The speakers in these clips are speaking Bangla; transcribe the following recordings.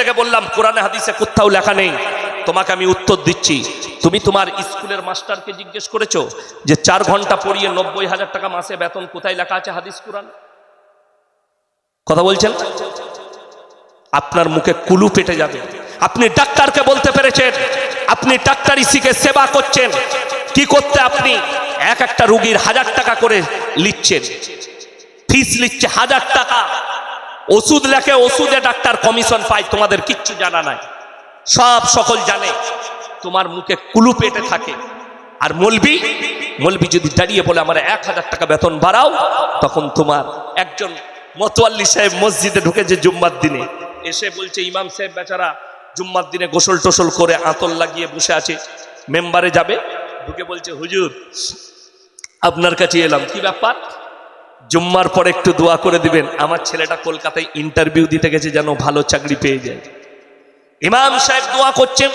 লেগে বললাম, কোরআনে, হাদিসে কোথাও লেখা নেই। তোমাকে আমি উত্তর দিচ্ছি। তুমি তোমার স্কুলের মাস্টারকে জিজ্ঞেস করেছ যে চার ঘণ্টা পড়িয়ে নব্বই হাজার টাকা মাসে বেতন কোথায় লেখা আছে হাদিস কোরআন? কথা বলছেন? আপনার মুখে কুলু পেটে যাবে। আপনি ডাক্তারকে বলতে পেরেছেন। আপনি ডাক্তারি শিখে সেবা করছেন। কি করতে আপনি? এক একটা রুগীর হাজার টাকা করে লিখছেন। ফিস লিখছে হাজার টাকা। ওষুধ লেখে ওষুধে ডাক্তার কমিশন পায়, তোমাদের কিচ্ছু জানা নাই। সব সকল জানে, তোমার মুখে কুলু পেটে থাকে। আর মলবি মলবি যদি দাঁড়িয়ে বলে, আমার এক হাজার টাকা বেতন বাড়াও, তখন তোমার একজন মতোয়াল্লি সাহেব মসজিদে ঢুকেছে জুম্মার দিনে এসে বলছে, ইমাম সাহেব, বেচারা জুম্মার দিনে গোসল টোসল করে আঁতল লাগিয়ে বসে আছে, মেম্বারে যাবে? ঢুকে বলছে, হুজুর, আপনার কাছে এলাম। কি ব্যাপার? জুম্মার পর একটু দোয়া করে দিবেন, আমার ছেলেটা কলকাতায় ইন্টারভিউ দিতে গেছে যেন ভালো চাকরি পেয়ে যায়। ইমাম সাহেব দোয়া করছেন,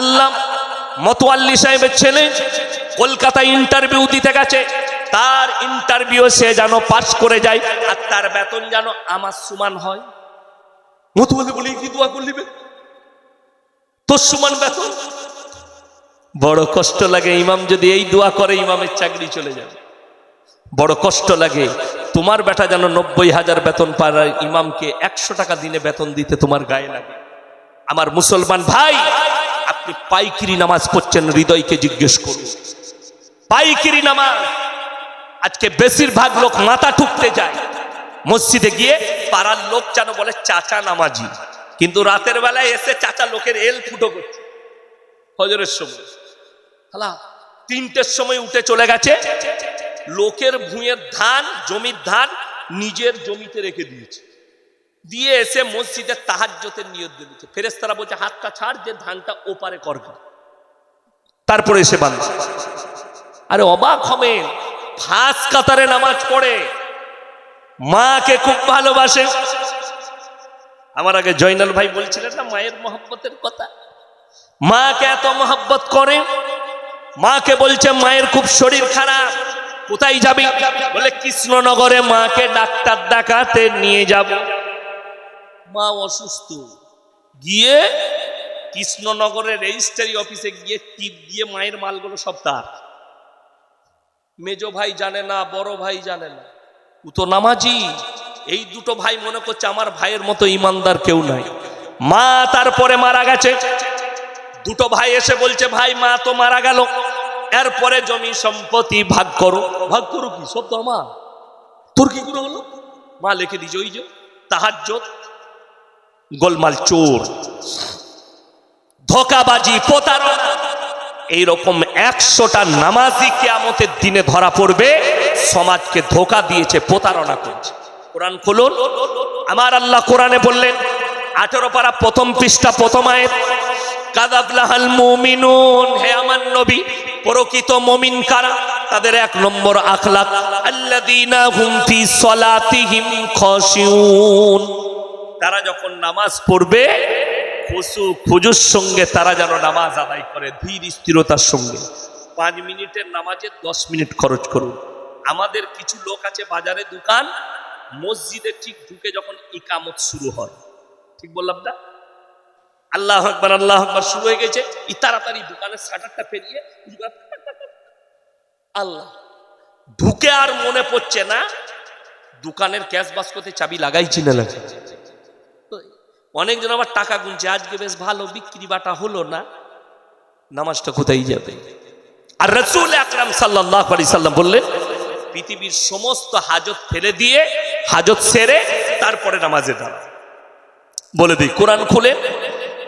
আল্লাহ মতোয়াল্লি সাহেবের ছেলে কলকাতায় ইন্টারভিউ দিতে গেছে, তার ইন্টারভিউ সে যেন পাস করে যায়, আর তার বেতন যেন আমার সমান হয়। মতোয়াল্লি বলি কি দোয়া করলিবে তোর সমান বেতন? বড় কষ্ট লাগে, ইমাম যদি এই দোয়া করে, ইমামের চাকরি চলে যাবে। বড় কষ্ট লাগে। তোমার বেটা যেন নব্বই হাজার বেতন পাড়ার ইমামকে একশো টাকা দিনে বেতন দিতে তোমার গায়ে লাগে। আমার মুসলমান ভাই, আপনি পাইকিরি নামাজ পড়ছেন, হৃদয়কে জিজ্ঞেস করুন। পাইকিরি নামাজ, আজকে বেশিরভাগ লোক মাথা ঠুকতে যায়। মসজিদে গিয়ে পাড়ার লোক যেন বলে, চাচা নামাজি। কিন্তু রাতের বেলায় এসে চাচা লোকের এল ফুটো করছে। হজরের সময়। হালা তিনটের সময় উঠে চলে গেছে। লোকের ভুঁয়ের ধান, জমির ধান নিজের জমিতে রেখে দিয়েছে। দিয়ে এসে মসজিদের তাহাজ্যতের নিয়ত দিয়ে দিচ্ছে ফেরেস্তারা বলছে, হাতটা ছাড়, যে ধানটা ওপারে করবে। তারপরে এসে বান্ধ আরে অবাক হবেন ফাঁস কাতারে নামাজ পড়ে। মাকে খুব ভালোবাসে। আমার আগে জয়নাল ভাই বলছিলেন না, মায়ের মহব্বতের কথা। মাকে এত মহব্বত করে, মাকে বলছে, মায়ের খুব শরীর খারাপ। কোথায় যাবি? বলে, কৃষ্ণনগরে মাকে ডাক্তার দেখাতে নিয়ে যাব। মা অসুস্থ। গিয়ে কৃষ্ণনগরের রেজিস্ট্রারি অফিসে গিয়ে টিপ দিয়ে মায়ের মালগুলো সব তার। মেজ ভাই জানে না, বড় ভাই জানে না। ও তো নামাজি। এই দুটো ভাই মনে করছে আমার ভাইয়ের মতো ইমানদার কেউ নাই। মা তারপরে মারা গেছে। দুটো ভাই এসে বলছে, ভাই, মা তো মারা গেল। এরপরে জমি সম্পত্তি ভাগ করো। ভাগ করো কি? সব তো আমার। তোর কি করে হলো? মা লিখে দিছে ওই যে তাহার গোলমাল চোর, ধোকাবাজি, প্রতারণা, এইরকম একশোটা নামাজি কেয়ামতের দিনে ধরা পড়বে, সমাজকে ধোকা দিয়েছে, প্রতারণা করছে। কোরআন খুলুন। আমার আল্লাহ কোরআনে বললেন, আঠারো পারা প্রথম পৃষ্ঠা, প্রথম আয়ের কাদাবলাহাল মুমিনুন, হে আমার নবী প্রকৃত মমিন কারা? তাদের এক নম্বর আখলাক, আল্লাযীনা হুম ফি সলাতিহিম খাশিউন। তারা যখন নামাজ পড়বে, খুশু, খুজুর সঙ্গে তারা যেন নামাজ আদায় করে, ধীর স্থিরতার সঙ্গে। পাঁচ মিনিটের নামাজে দশ মিনিট খরচ করুন। আমাদের কিছু লোক আছে বাজারে দোকান, মসজিদে ঠিক ঢুকে যখন ইকামত শুরু হয়। ঠিক বললাম না? আল্লাহ আকবর আল্লাহ আকবর, শুরু হয়ে গেছে। ই তাড়াতাড়ি দোকানের শাটারটা পেরিয়ে আল্লাহ, ঢুকে আর মনে পড়ছে না, দোকানের ক্যাশ বাস্কতে চাবি লাগাইছি না লাগে অনেকজন আবার টাকা গুনছে, আজকে বেশ ভালো, বিক্রি বাটা হলো না, নামাজটা কোথায় যাবে? আর রসুল আকরাম সাল্লাহ আলি সাল্লাম বললেন, পৃথিবীর সমস্ত হাজত ফেলে দিয়ে, হাজত সেরে তারপরে নামাজে দাঁড়া বলে দিই, কোরআন খুলে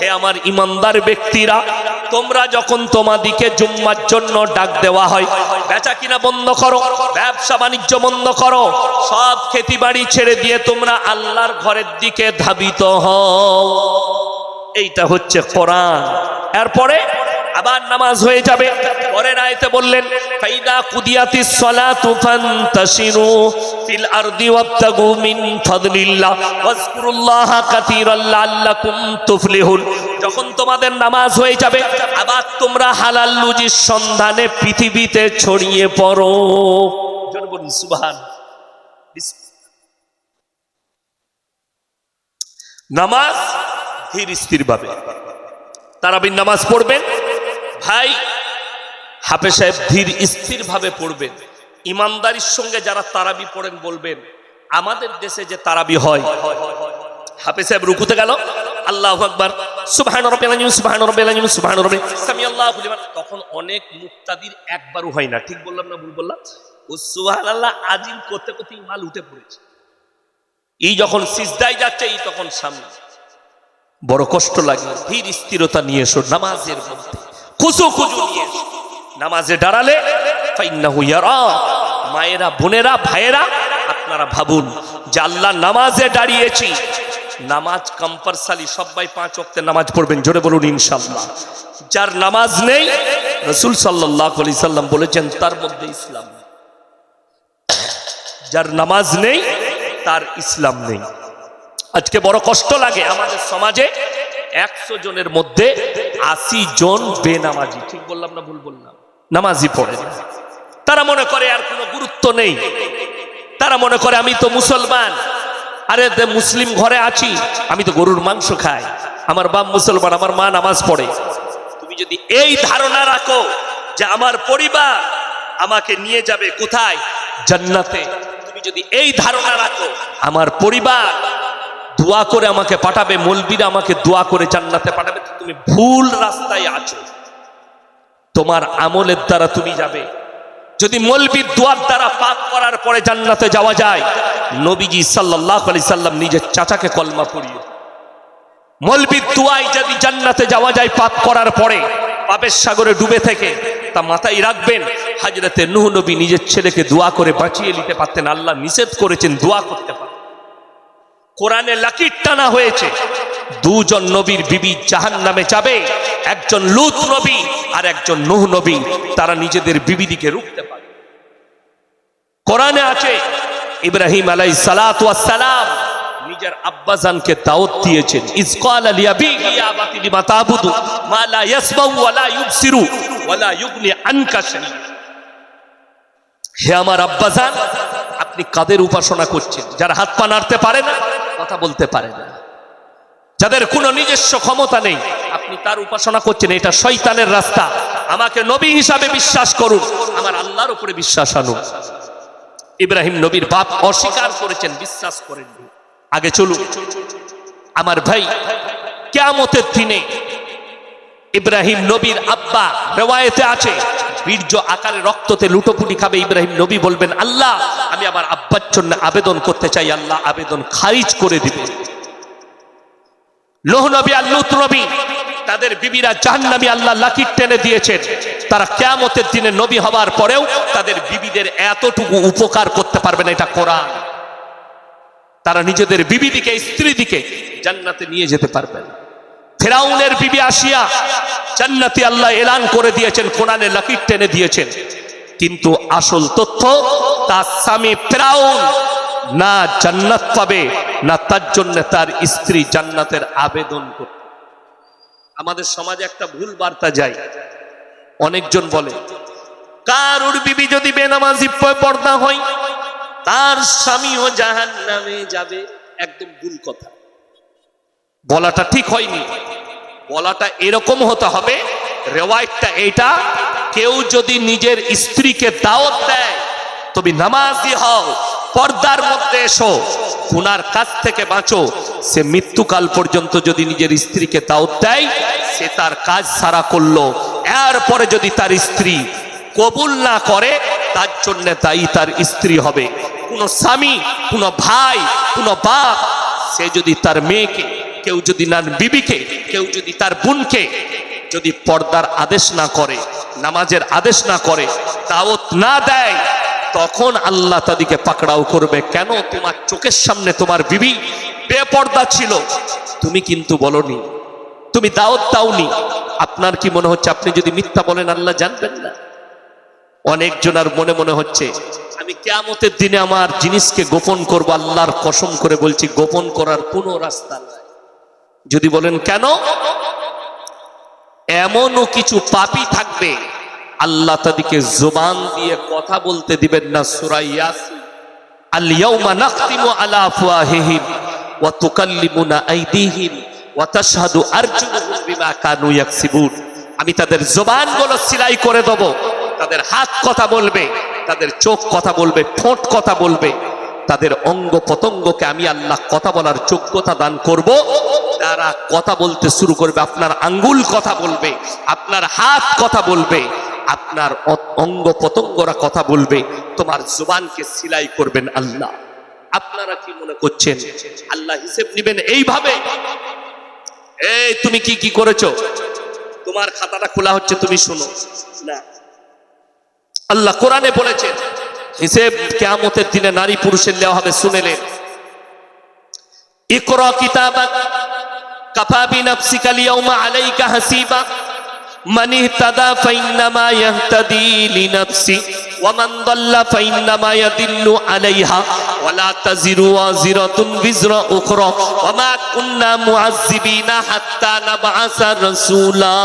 হে আমার ইমানদার ব্যক্তিরা, তোমরা যখন তোমাদিকে জুম্মার জন্য ডাক দেওয়া হয়, বেচা কিনা বন্ধ করো, ব্যবসা বাণিজ্য বন্ধ করো, সব খেতি বাড়ি ছেড়ে দিয়ে তোমরা আল্লাহর ঘরের দিকে ধাবিত হও। এইটা হচ্ছে কোরআন। এরপরে আবার নামাজ হয়ে যাবে। পরের আয়তে বললেন, ফাইদা কুদিয়াতিস সালাতু ফান্তাশিরু ফিল আরদি ওয়াবতাগু মিন ফাদলিল্লাহ। ওয়াজকুরুল্লাহা কাতীরান লাআল্লাকুম তুফলিহুন। যখন তোমাদের নামাজ হয়ে যাবে, আবার তোমরা হালাল রুজির সন্ধানে পৃথিবীতে ছড়িয়ে পড়ো। সুবহান। নামাজ ধীর স্থির ভাবে তারাবির নামাজ পড়বেন ভাই হাফে সাহেব ধীর স্থির ভাবে পড়বেন। ইমানদারির সঙ্গে যারা তারাবি পড়েন বলবেন, আমাদের দেশে যে তারাবি হয় হাফে সাহেব রুকুতে গেল। আল্লাহ আকবার। সামি আল্লাহু তখন অনেক মুক্তাদির একবারও হয় না। ঠিক বললাম না ভুল বললাম? ও সুবহানাল্লাহ, আজিম করতে করতে মাল উঠে পড়েছে। এই যখন সিজদায় যাচ্ছে, এই তখন সামনে। বড় কষ্ট লাগে ধীর স্থিরতা নিয়ে এসো, নামাজের মধ্যে। খুশু খুজু নিয়ে নামাজে দাঁড়ালে মায়েরা, বোনেরা, ভাইয়েরা, আপনারা ভাবুন যে আল্লাহ নামাজে দাঁড়িয়েছি। নামাজ কম্পালসারি সবাই পাঁচ ওয়াক্তের নামাজ পড়বেন, জোরে বলুন ইনশাআল্লাহ। যার নামাজ নেই, রসুল সাল্লাহ সাল্লাম বলেছেন, তার মধ্যে ইসলাম যার নামাজ নেই, তার ইসলাম নেই। আজকে বড় কষ্ট লাগে আমাদের সমাজে, একশো জনের মধ্যে আশি জন বেনামাজি। ঠিক বললাম না ভুল বললাম? নামাজি পড়ে। তারা মনে করে আর কোনো গুরুত্ব নেই। তারা মনে করে আমি তো মুসলমান। আরে মুসলিম ঘরে আছি। আমি তো গরুর মাংস খাই। আমার বাপ মুসলমান আমার মা নামাজ পড়ে। তুমি যদি এই ধারণা রাখো যে আমার পরিবার আমাকে নিয়ে যাবে কোথায়? জান্নাতে। তুমি যদি এই ধারণা রাখো আমার পরিবার দোয়া করে আমাকে পাঠাবে, মলবিরা আমাকে দোয়া করে জান্নাতে পাঠাবে তুমি ভুল রাস্তায় আছো। তোমার আমলের দ্বারা তুমি যাবে। যদি মলবির দোয়ার দ্বারা পাক করার পরে জান্নাতে যাওয়া যায়, নবীজি সাল্লাহ আলি সাল্লাম নিজের চাচাকে কলমা পড়িয়ে, মলবির দোয়ায় যদি জান্নাতে যাওয়া যায় পাপ করার পরে, পাপের সাগরে ডুবে থেকে তা মাথায় রাখবেন, হাজরতে নুহ নবী নিজের ছেলেকে দোয়া করে বাঁচিয়ে নিতে পারতেন, আল্লাহ নিষেধ করেছেন দোয়া করতে পারতেন। কোরআনে লাকির টানা হয়েছে। দুজন নবীর বিবি জাহান নামে যাবে, একজন লুত নবী আর একজন নুহ নবী, তারা নিজেদের বিবিদিকে রুখতে পারে কোরআনে আছে, ইব্রাহিম আলাই সালাম নিজের আব্বাজানকে দাওয়াত দিয়েছেন ইসকাল আলিয়া বিহি ইয়া বাতি লিমা মা লা ইয়াসমাউ ওয়া লা ইউবসিরু ওয়া লা ইউগনি আনকা হে আমার আব্বাজান, আপনি কাদের উপাসনা করছেন? যারা হাত পা নাড়তে পারে না কথা বলতে পারে না। যাদের কোনো নিজস্ব ক্ষমতা নেই, আপনি তার উপাসনা করছেন, এটা শয়তানের রাস্তা। আমাকে নবী হিসাবে বিশ্বাস করুন, আমার আল্লাহর উপরে বিশ্বাস আনুন। ইব্রাহিম নবীর বাপ অস্বীকার করেছেন, বিশ্বাস করেননি আগে চলুন, আমার ভাই, কেয়ামতের দিনে ইব্রাহিম নবীর আব্বা রেওয়ায়েতে আছে। বীর্য আকারে রক্ততে লুটোপুটি খাবে ইব্রাহিম নবী বলবেন, আল্লাহ, আমি আমার আব্বার জন্য আবেদন করতে চাই, আল্লাহ আবেদন খারিজ করে দিবে। লোহ নবী আর লুত নবী, তাদের বিবিরা জাহান্নামী আল্লাহ লাকির টেনে দিয়েছেন। তারা কেয়ামতের দিনে নবী হওয়ার পরেও তাদের বিবিদের এতটুকু উপকার করতে পারবে না, এটা কোরআন। তারা নিজেদের বিবি দিকে, স্ত্রী দিকে জান্নাতে নিয়ে যেতে পারবে না। ফেরাউনের বিবি আসিয়া জান্নাতি আল্লাহ এলান করে দিয়েছেন, কোরআনে লাকির টেনে দিয়েছেন। কিন্তু আসল তথ্য, তার স্বামী ফেরাউন না জান্নাত পাবে, না তার জন্য তার স্ত্রী জান্নাতের আবেদন করবে। আমাদের সমাজে একটা ভুল বার্তা যায়। অনেকজন বলে, কারুর বিবি যদি বেনামাজি পর্দা হয়, তার স্বামীও জাহান নামে যাবে। একদম ভুল কথা। বলাটা ঠিক হয়নি। বলাটা এরকম হতে হবে, রেওয়ায়তটা এইটা, কেউ যদি নিজের স্ত্রীকে দাওয়াত দেয়, তুমি নামাজি হও, পর্দার মধ্যে এসো, গুনার কাছ থেকে বাঁচো। সে মৃত্যুকাল পর্যন্ত যদি নিজের স্ত্রীকে দাওয়াত দেয়, সে তার কাজ সারা করল। এরপরে যদি তার স্ত্রী কবুল না করে, তার জন্য দায়ী তার স্ত্রী হবে। কোনো স্বামী, কোনো ভাই, কোনো বাপ, সে যদি তার মেয়েকে কেউ যদি তার বিবিকে, কেউ যদি তার বোনকে যদি পর্দার আদেশ না করে, নামাজের আদেশ না করে, দাওয়াত না দেয়, তখন আল্লাহ তাদেরকে পাকড়াও করবে। কেন? তোমার চোখের সামনে তোমার বিবি বেপর্দা ছিল। তুমি কিন্তু বলনি, তুমি দাওয়াত দাওনি। আপনার কি মনে হচ্ছে? আপনি যদি মিথ্যা বলেন, আল্লাহ জানবেন না। অনেকজনার মনে মনে হচ্ছে, আমি কেয়ামতের দিনে আমার জিনিসকে গোপন করব, আল্লাহর কসম করে বলছি, গোপন করার কোনো রাস্তা নাই। যদি বলেন, কেন? এমনও কিছু পাপি থাকবে, আল্লাহ তাদেরকে জোবান দিয়ে কথা বলতে দিবেন না সুরাইয়াস আমি তাদের জবানগুলো সিলাই করে দেব, তাদের হাত কথা বলবে, তাদের চোখ কথা বলবে, ঠোঁট কথা বলবে, তাদের অঙ্গ পতঙ্গকে আমি আল্লাহ কথা বলার যোগ্যতা দান করব। তারা কথা বলতে শুরু করবে, আপনার আঙ্গুল কথা বলবে, আপনার হাত কথা বলবে, আপনার অঙ্গ পতঙ্গরা কথা বলবে, তোমার জুবানকে সিলাই করবেন আল্লাহ। আপনারা কি মনে করছেন? আল্লাহ হিসেব নিবেন এইভাবে? এই, তুমি কি কি করেছ? তোমার খাতাটা খোলা হচ্ছে, তুমি শোনো। না। আল্লাহ কোরআনে বলেছেন, হিসেব কেয়ামতের দিনে নারী পুরুষের দেওয়া হবে শুনেলেন ইকরা কিতাবাক কাফা বিনাফসিকা আলিয়াউমা আলাইকা হাসিবা من اهتدى فإنما يهتدي لنفسه ومن ضل فإنما يدل عليها ولا تزر وازرة وزر أخرى وما كنا معذبين حتى نبعث رسولا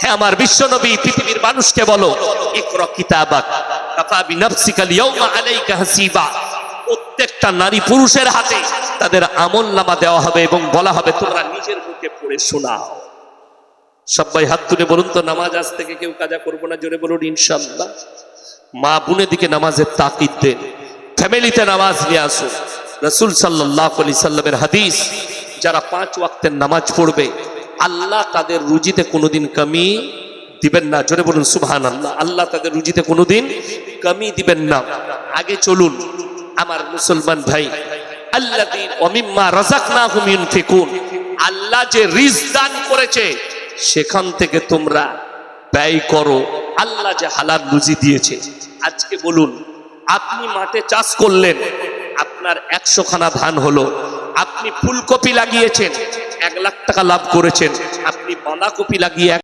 হ্যাঁ আমার বিশ্বনবী পৃথিবীর মানুষকে বলো ইকরা কিতাবাক কাফা বিনাফসিকা আলিয়াউমা আলাইকা হাসিবা প্রত্যেকটা নারী পুরুষের হাতে তাদের আমল নামা দেওয়া হবে এবং বলা হবে, তোমরা নিজের মুখে পড়ে শোনাও। সবাই হাত তুলে বলুন তো, নামাজ আজ থেকে কেউ কাজা করব না? জোরে বলুন ইনশাল্লাহ মা বোনের দিকে নামাজের তাকিদ দেন, ফ্যামিলিতে নামাজ নিয়ে আসুন রসুল সাল্লাহ আলি সাল্লামের হাদিস, যারা পাঁচ ওয়াক্তের নামাজ পড়বে, আল্লাহ তাদের রুজিতে কোনোদিন কমি দিবেন না। জোরে বলুন সুবহান আল্লাহ আল্লাহ তাদের রুজিতে কোনোদিন কমি দিবেন না। আগে চলুন আমার মুসলমান ভাই আল্লাহ অমিম্মা রাজাক না হুমিন ফিকুন আল্লাহ যে রিজ দান করেছে, সেখান থেকে তোমরা ব্যয় করো। আল্লাহ যে হালাল রুজি দিয়েছে। আজকে বলুন, আপনি মাঠে চাষ করলেন, আপনার একশো খানা ধান হলো। আপনি ফুলকপি লাগিয়েছেন, এক লাখ টাকা লাভ করেছেন। আপনি বাঁধাকপি লাগিয়ে